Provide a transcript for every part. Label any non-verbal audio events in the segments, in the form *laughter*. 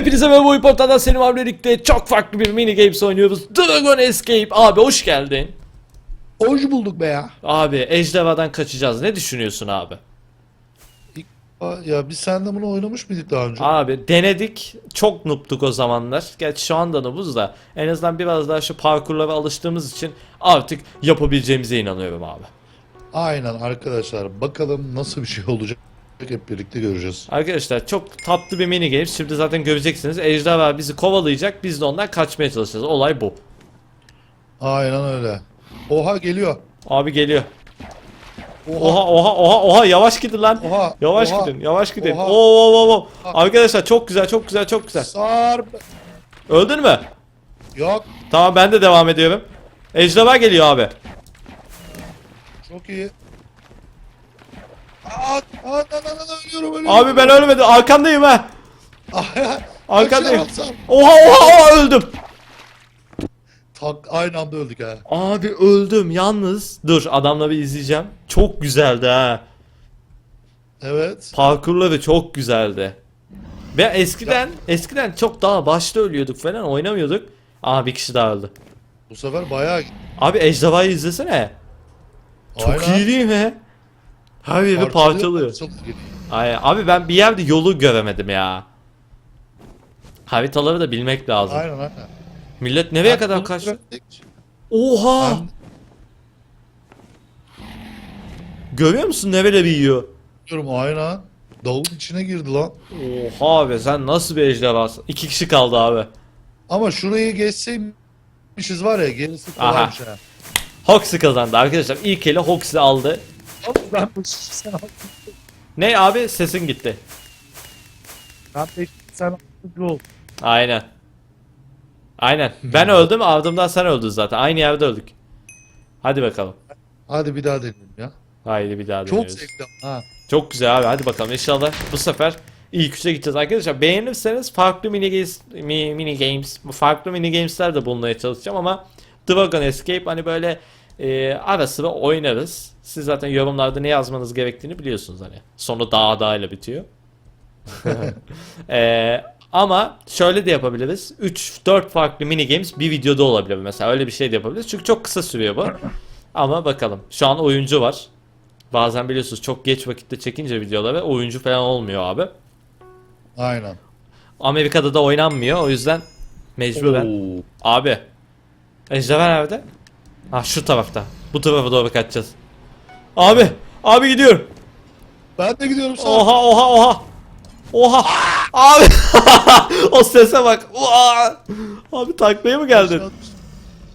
Hepinize merhaba oyun portaldan Selim abi birlikte çok farklı bir mini games oynuyoruz. Dragon Escape. Abi hoş geldin. Hoş bulduk be ya. Abi ejderhadan kaçacağız. Ne düşünüyorsun abi? Ya biz seninle bunu oynamış mıydık daha önce? Abi denedik. Çok noob'tuk o zamanlar. Gerçi şu anda noob'uz da. En azından biraz daha şu parkurlara alıştığımız için artık yapabileceğimize inanıyorum abi. Aynen arkadaşlar. Bakalım nasıl bir şey olacak. Hep birlikte göreceğiz. Arkadaşlar çok tatlı bir mini game. Şimdi zaten göreceksiniz. Ejderha bizi kovalayacak. Biz de ondan kaçmaya çalışacağız. Olay bu. Aynen öyle. Oha geliyor. Abi geliyor. Oha. Oha oha oha yavaş gidin lan. Oha. Yavaş oha. gidin, yavaş gidin. Oha. Oo, oo, oo. Arkadaşlar çok güzel, çok güzel, çok güzel. Sarp. Öldün mü? Yok. Tamam ben de devam ediyorum. Ejderha geliyor abi. Çok iyi. Aa, aa, aa, ölüyorum, ölüyorum. Abi ben ölmedim. Arkandayım ha. *laughs* Arkandayım. Oha oha oha öldüm. Tak, aynı anda öldük ha. Abi öldüm yalnız. Dur adamla bir izleyeceğim. Çok güzeldi ha. Evet. Parkurları çok güzeldi. Ve eskiden eskiden çok daha başta ölüyorduk falan oynamıyorduk. Aa bir kişi daha öldü. Bu sefer bayağı Abi ejderhayı izlesene. Çok Aynen. iyi değil mi? Her yeri Parçalıyor, parçalıyor. Ay, abi ben bir yerde yolu göremedim ya. Haritaları da bilmek lazım. Aynen aynen. Millet nereye Ben kadar bunu kaçtı? Oha! Ben Görüyor musun nereleri yiyor? diyorum aynen. Davulun içine girdi lan. Oha abi sen nasıl bir ejderhasın? İki kişi kaldı abi. Ama şurayı geçseymişiz var ya gerisi kolaymış ha. Hoxie kazandı arkadaşlar. İlk eli Hoxie aldı. Ben bu sen Ne abi sesin gitti. ben pek sen ol. Aynen. Aynen. Ben öldüm ardımdan sen öldün zaten. Aynı yerde öldük. Hadi bakalım. Hadi bir daha deneyelim ya. Haydi bir daha Çok deniyoruz. zevkli ha. Çok güzel abi hadi bakalım inşallah bu sefer ilk üçe gideceğiz arkadaşlar. Beğenirseniz farklı mini games, mi- mini games, farklı mini gamesler de bulmaya çalışacağım ama Dragon Escape hani böyle e, ara sıra oynarız. Siz zaten yorumlarda ne yazmanız gerektiğini biliyorsunuz hani. Sonu dağ dağ ile bitiyor. *laughs* *laughs* E, ama şöyle de yapabiliriz. 3-4 farklı mini games bir videoda olabilir mesela. Öyle bir şey de yapabiliriz. Çünkü çok kısa sürüyor bu. *laughs* Ama bakalım. Şu an oyuncu var. Bazen biliyorsunuz çok geç vakitte çekince videoları oyuncu falan olmuyor abi. Aynen. Amerika'da da oynanmıyor o yüzden mecburen. Oo. Abi. Ejderha nerede? Ha şu tarafta. Bu tarafa doğru kaçacağız. Abi. Abi gidiyorum. Ben de gidiyorum sana. Oha oha oha. Oha. Abi. *laughs* o sese bak. Oha. Abi taklaya mı geldin?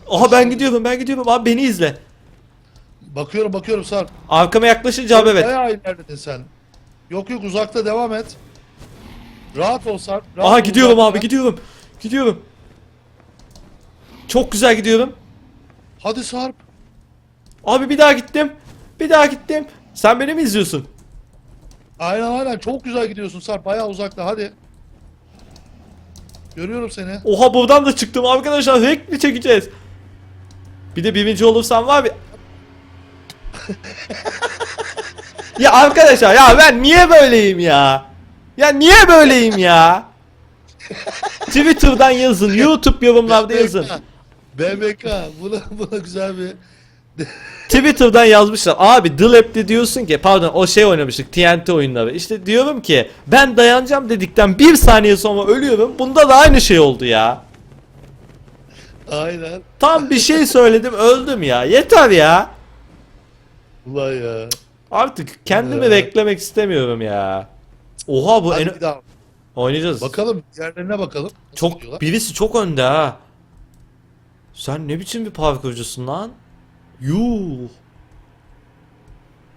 Oha ben gidiyorum ben gidiyorum. Abi beni izle. Bakıyorum bakıyorum Sarp. Arkama yaklaşınca abi evet. Bayağı ilerledin sen. Yok yok uzakta devam et. Rahat ol Sarp. Rahat Aha ol, gidiyorum uzakta. abi gidiyorum. Gidiyorum. Çok güzel gidiyorum. Hadi Sarp. Abi bir daha gittim. Bir daha gittim. Sen beni mi izliyorsun? Aynen aynen çok güzel gidiyorsun Sarp. Bayağı uzakta hadi. Görüyorum seni. Oha buradan da çıktım arkadaşlar. Hack mi çekeceğiz? Bir de birinci olursam var bir... *laughs* ya arkadaşlar ya ben niye böyleyim ya? Ya niye böyleyim ya? *laughs* Twitter'dan yazın, YouTube yorumlarda yazın. BBK. Buna, buna güzel bir... *laughs* Twitter'dan yazmışlar. Abi The Lab'de diyorsun ki pardon o şey oynamıştık TNT oyunları. İşte diyorum ki ben dayanacağım dedikten bir saniye sonra ölüyorum. Bunda da aynı şey oldu ya. Aynen. Tam bir şey söyledim öldüm ya. Yeter ya. Ulan ya. Artık kendimi beklemek istemiyorum ya. Oha bu Hadi en... bir daha. Oynayacağız. Bakalım diğerlerine bakalım. Nasıl Çok birisi çok önde ha. Sen ne biçim bir parkurcusun lan? Yuh.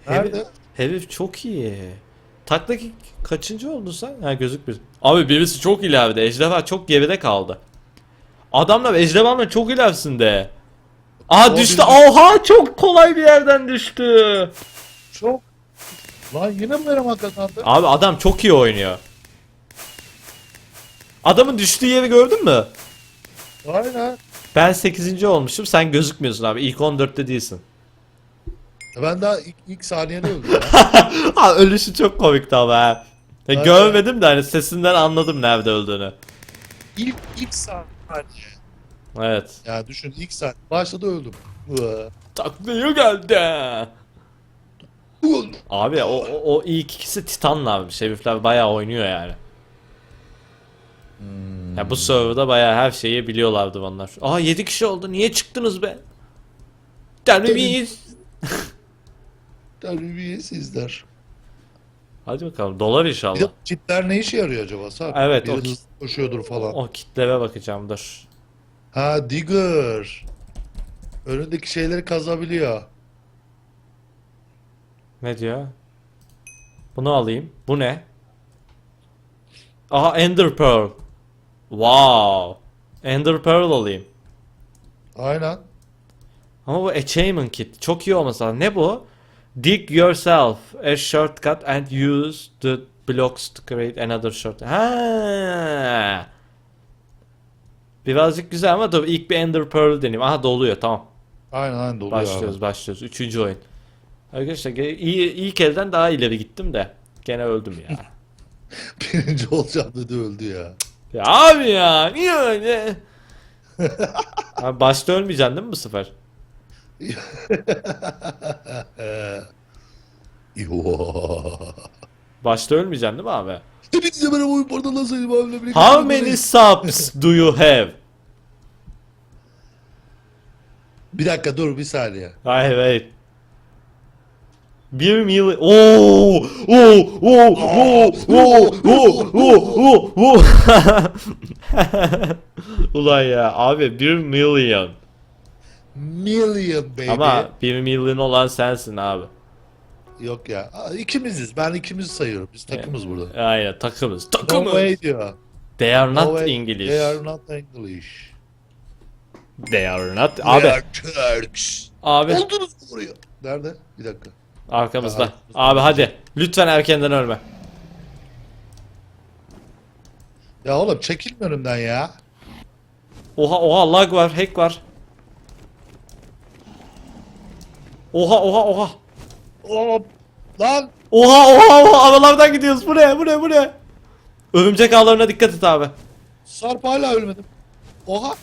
Nerede? Herif çok iyi. Taktaki kaçıncı oldun sen? Ha gözükmüyor. Abi birisi çok ileride. Ejderha çok geride kaldı. Adamlar ejderhanla çok ilerisinde. Aa O düştü. bizim- Oha çok kolay bir yerden düştü. Çok. Lan yine mi benim kazandı? Abi adam çok iyi oynuyor. Adamın düştüğü yeri gördün mü? Aynen. Ben 8. olmuşum. Sen gözükmüyorsun abi. İlk 14'te değilsin. Ben daha ilk, ilk saniyede öldüm *laughs* ha ölüşü çok komikti ama ha. Ya Aynen. görmedim de hani sesinden anladım nerede öldüğünü. ilk ilk saniye. Evet. Ya düşün ilk saniye. Başladı öldüm. Taklaya geldi. Abi o, o, o ilk ikisi Titanlarmış. Herifler bayağı oynuyor yani. Ya bu serverda bayağı her şeyi biliyorlardı onlar. Aa 7 kişi oldu. Niye çıktınız be? Terbiyesiz. *laughs* Terbiyesizler. Hadi bakalım. Dolar Bir de inşallah. kitler ne işe yarıyor acaba? Sarp? Evet, Biri o kit- koşuyordur falan. O kitlere bakacağım dur. Ha Digger. Önündeki şeyleri kazabiliyor. Ne diyor? Bunu alayım. Bu ne? Aha Ender Pearl. Wow. Ender Pearl alayım. Aynen. Ama bu achievement kit. Çok iyi olmasa lazım. Ne bu? Dig yourself a shortcut and use the blocks to create another shortcut. Ha. Birazcık güzel ama dur ilk bir Ender Pearl deneyim. Aha doluyor tamam. Aynen aynen doluyor Başlıyoruz abi. başlıyoruz. Üçüncü oyun. Arkadaşlar iyi, ilk elden daha ileri gittim de. Gene öldüm ya. *laughs* Birinci olacağım dedi öldü ya. Ya abi ya niye öyle? *laughs* abi başta ölmeyeceksin değil mi bu sefer? *laughs* Başta ölmeyeceksin değil mi abi? Hepinize merhaba oyun portalından sayın abimle birlikte. How many subs do you have? Bir dakika dur bir saniye. Hayır hayır. 1 milyon. Oo! Oo! Oo! Oo! Oo! Oo! Oo! Oo! *laughs* Ulan ya abi 1 milyon. Million baby. Ama 1 milyon olan sensin abi. Yok ya. İkimiziz. Ben ikimizi sayıyorum. Biz takımız burada. Aynen takımız. No Takımız. way diyor. They are No not way. English. They are not English. They are not. They Abi. are Turks. Abi Oldunuz mu oraya? Nerede? Bir dakika. Arkamızda. Arkamızda. Abi hadi. Lütfen erkenden ölme. Ya oğlum çekilme önümden ya. Oha oha lag var, hack var. Oha oha oha. Hop. Lan. Oha oha oha aralardan gidiyoruz. Bu ne? Bu ne? Bu ne? Örümcek ağlarına dikkat et abi. Sarp hala ölmedim. Oha.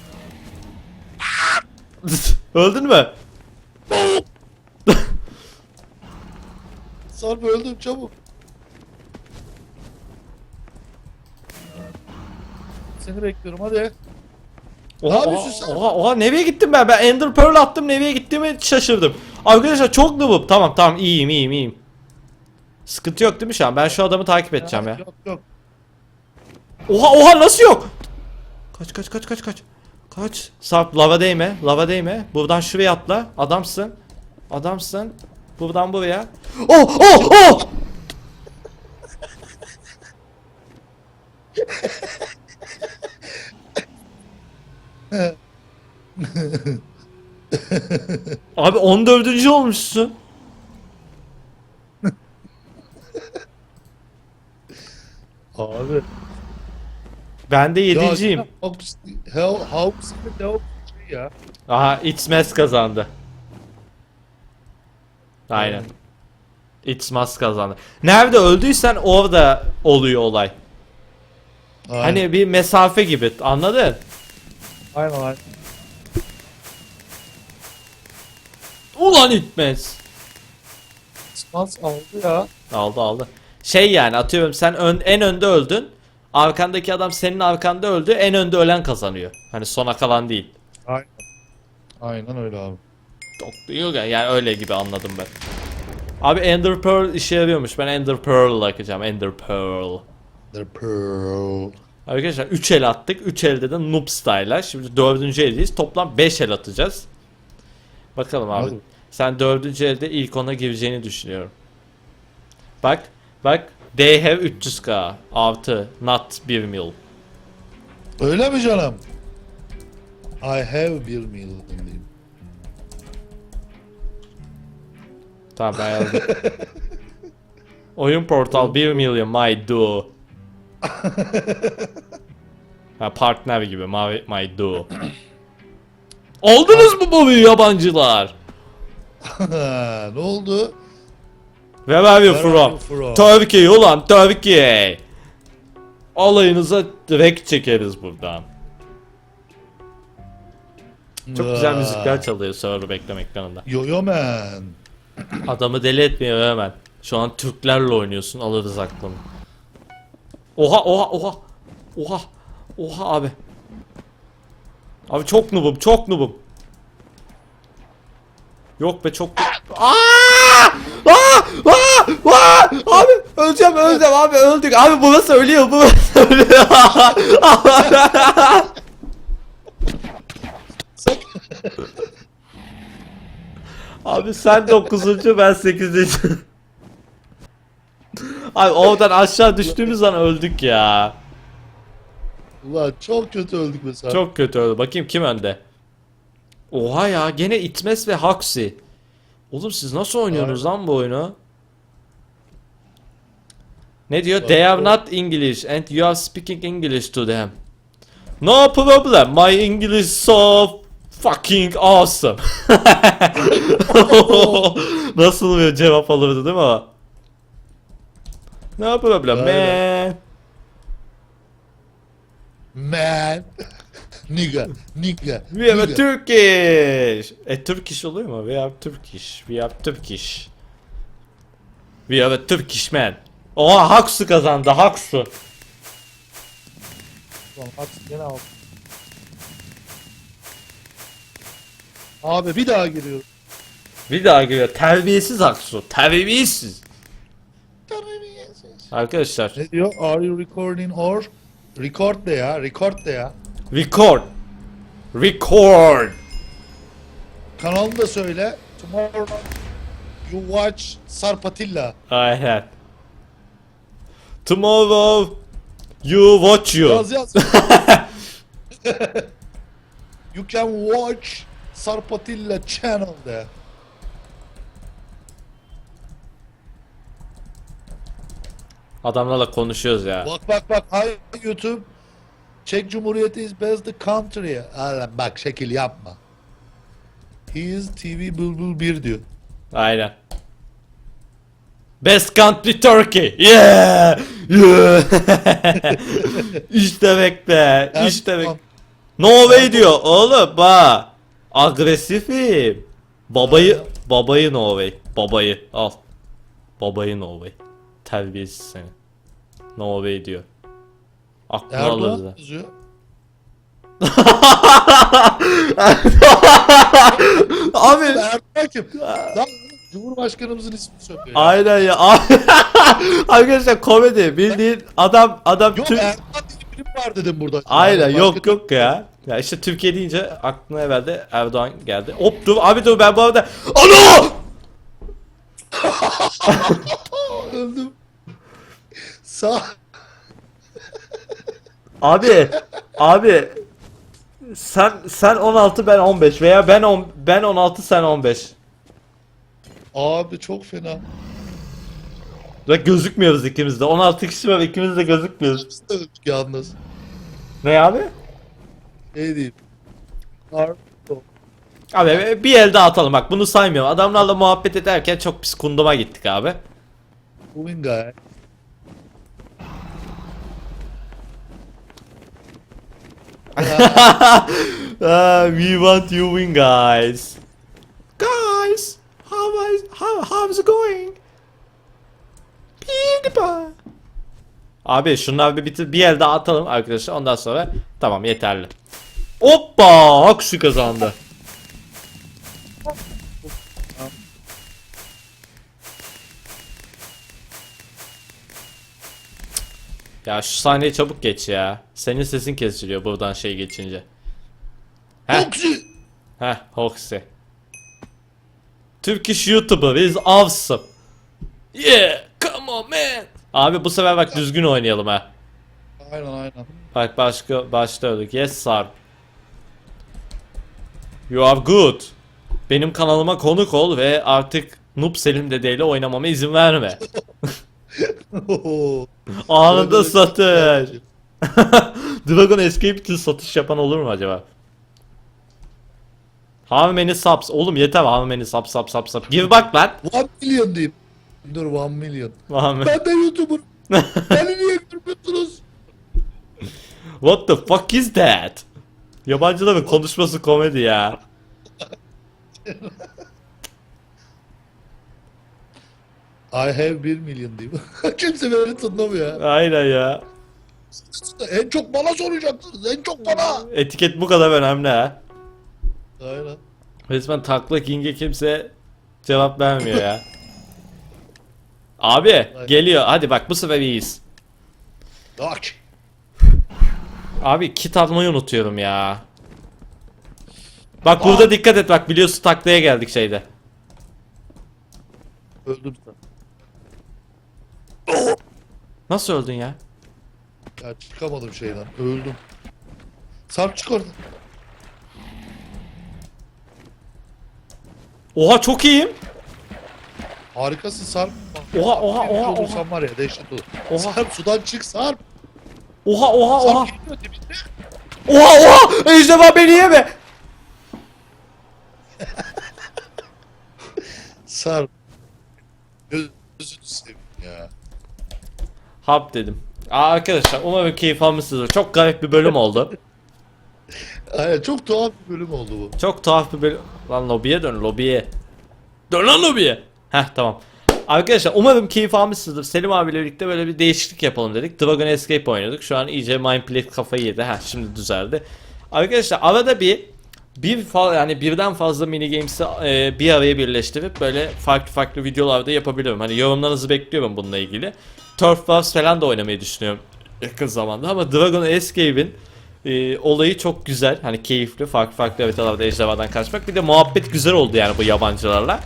*laughs* Öldün mü? *laughs* Sarp öldüm çabuk. Seni bekliyorum hadi. Oha, Ne oha, sen? oha, oha, nereye gittim ben? Ben Ender Pearl attım nereye gittiğimi şaşırdım. Arkadaşlar çok noobum. Tamam tamam iyiyim iyiyim iyiyim. Sıkıntı yok değil mi şu an? Ben şu adamı takip edeceğim ya. Yok yok. Oha oha nasıl yok? Kaç kaç kaç kaç kaç. Kaç. Sarp lava değme. Lava değme. Buradan şuraya atla. Adamsın. Adamsın. Buradan buraya. Oh oh oh. Abi 14. olmuşsun. Abi. Ben de 7.yim. Ya, Hawks, Hell, Hawks'ın ne o şey ya. Aha Itzmes kazandı. Aynen. Itzmas kazandı. Nerede öldüysen orada oluyor olay. Aynen. Hani bir mesafe gibi anladın? aynen aynen. Ulan Itzmes. Spans aldı ya. Aldı aldı. Şey yani atıyorum sen ön, en önde öldün. Arkandaki adam senin arkanda öldü. En önde ölen kazanıyor. Hani sona kalan değil. Aynen. Aynen öyle abi. Çok yok yani, yani öyle gibi anladım ben. Abi Ender Pearl işe yarıyormuş. Ben Ender Pearl akacağım. Ender Pearl. The Pearl. Arkadaşlar 3 el attık. 3 elde de noob style'lar. Şimdi 4. eldeyiz. Toplam 5 el atacağız. Bakalım abi. Hadi. Sen 4. elde ilk ona gireceğini düşünüyorum. Bak. Bak. They have 300k artı not 1 mil. Öyle mi canım? I have bir million Tamam ben yazdım. Oyun portal 1 milyon my do. ha, partner gibi my, my do. Oldunuz mu bu yabancılar? *laughs* ne oldu? Where are you Where from? are you from? Turkey ulan Turkey. alayınıza direkt çekeriz buradan. Çok güzel müzikler çalıyor server bekleme ekranında. Yo yo man. Adamı deli etmiyor hemen. Şu an Türklerle oynuyorsun alırız aklını. Oha oha oha. Oha. Oha abi. Abi çok noobum çok noobum. Yok be çok... Aa! Aa! Aa! Aa! Abi öleceğim öleceğim abi öldük. Abi bu nasıl ölüyor bu nasıl ölüyor? *laughs* *laughs* Abi sen 9. ben 8. Abi oradan aşağı düştüğümüz an öldük ya. Ulan çok kötü öldük mesela. Çok kötü oldu. Bakayım kim önde? Oha ya gene Itmes ve Haxi. Oğlum siz nasıl oynuyorsunuz lan bu oyunu? Ne diyor? Bak, They are not English and you are speaking English to them. No problem. My English so fucking awesome. *laughs* Nasıl bir cevap alırdı değil mi o? No problem man. Man. *laughs* nigga. Nigga. We have a nigga. Turkish. E Turkish oluyor mu? We have Turkish. We have Turkish. We have a Turkish man. Oha Haksu kazandı Haksu. Ulan bak gene aldım. Abi bir daha giriyorum. Bir daha geliyor. Terbiyesiz Haksu. Terbiyesiz. Arkadaşlar. Ne diyor? Are you recording or? Record de ya. Record de ya. Record. Record. Kanalını da söyle. Tomorrow you watch Sarpatilla. Aynen. Tomorrow you watch you. Yaz yaz. *laughs* you can watch Sarpatilla channel de. Adamlarla konuşuyoruz ya. Bak bak bak. Ay YouTube. Çek Cumhuriyeti is best country. Alan bak şekil yapma. He is TV Bulbul 1 diyor. Aynen. Best country Turkey. Yeah. Yeah. *laughs* işte bekle. İşte bek. Norway diyor oğlum ba. Agresifim. Babayı babayı Norway. Babayı al. Babayı Norway. Terbiyesiz seni. Norway diyor. Aklını alırız. Erdoğan yazıyor. *laughs* Abi Erdoğan kim? Lan Cumhurbaşkanımızın ismini söylüyor. Aynen ya. *laughs* Arkadaşlar komedi bildiğin adam adam Yok Türk Erdoğan diye biri var dedim burada. Aynen yok başka- yok ya. Ya işte Türkiye deyince aklına evvelde Erdoğan geldi. Hop dur abi dur ben bu arada Ano! *laughs* Öldüm. Sağ. *laughs* Abi abi sen sen 16 ben 15 veya ben 10 ben 16 sen 15. Abi çok fena. Ve gözükmüyoruz ikimiz de. 16 kişi var ikimiz de gözükmüyoruz. Yalnız. Ne abi? Ne diyeyim? Ar- Abi bir el daha atalım bak bunu saymıyorum. Adamlarla muhabbet ederken çok pis kunduma gittik abi. Moving guy. Uh, *laughs* we want you win guys. Guys, how is how how's it going? PewDiePie. Abi şunlar bir bitir bir el daha atalım arkadaşlar ondan sonra tamam yeterli. Hoppa Aksu kazandı. Ya şu sahneyi çabuk geç ya. Senin sesin kesiliyor buradan şey geçince. Heh. Foxy! Heh, Hoxie. Turkish YouTuber is awesome. Yeah, come on man. Abi bu sefer bak düzgün oynayalım ha. Aynen aynen. Bak başka başta öldük. Yes sir. You are good. Benim kanalıma konuk ol ve artık Noob Selim dedeyle oynamama izin verme. *laughs* Anında satış. *laughs* Dragon Escape için satış yapan olur mu acaba? How many subs? Oğlum yeter how many subs sub sub sub. Give back lan. 1 milyon diyeyim. Dur 1 milyon. Ben de YouTuber. *laughs* Beni niye görmüyorsunuz? What the fuck is that? Yabancıların konuşması komedi ya. I have 1 milyon diyeyim. *laughs* Kimse beni tınlamıyor ya. Aynen ya. En çok bana soracaksınız. En çok bana. Etiket bu kadar önemli ha. Aynen. Resmen takla king'e kimse cevap vermiyor ya. Abi geliyor. Hadi bak bu sefer iyiyiz. Bak. Abi kit almayı unutuyorum ya. Bak burada dikkat et bak biliyorsun taklaya geldik şeyde. Öldüm sen. Nasıl öldün ya? Ya çıkamadım şeyden. Öldüm. Sarp çık oradan. Oha çok iyiyim. Harikasın Sarp. Oha oha oha oha. olursan var ya dehşet olur. Oha. Sarp sudan çık Sarp. Oha oha oha. Oha oha. Ejderha beni yeme. *laughs* Sarp. Gözünü seveyim ya. Hap dedim. Aa, arkadaşlar umarım keyif almışsınızdır. Çok garip bir bölüm oldu. *laughs* Aynen çok tuhaf bir bölüm oldu bu. Çok tuhaf bir bölüm. Lan lobiye dön lobiye. Dön lan lobiye. Heh tamam. Arkadaşlar umarım keyif almışsınızdır. Selim abiyle birlikte böyle bir değişiklik yapalım dedik. Dragon Escape oynadık. Şu an iyice Mindplate kafayı yedi. Heh şimdi düzeldi. Arkadaşlar arada bir bir fa yani birden fazla mini games'i e, bir araya birleştirip böyle farklı farklı videolarda yapabilirim. Hani yorumlarınızı bekliyorum bununla ilgili. Turf Wars falan da oynamayı düşünüyorum yakın zamanda ama Dragon Escape'in e, olayı çok güzel. Hani keyifli. Farklı farklı haritalarda ejderhadan kaçmak. Bir de muhabbet güzel oldu yani bu yabancılarla.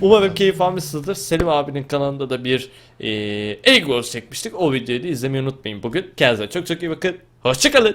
Umarım keyif almışsınızdır. Selim abinin kanalında da bir e, Egos çekmiştik. O videoyu da izlemeyi unutmayın bugün. Kendinize çok çok iyi bakın. Hoşçakalın.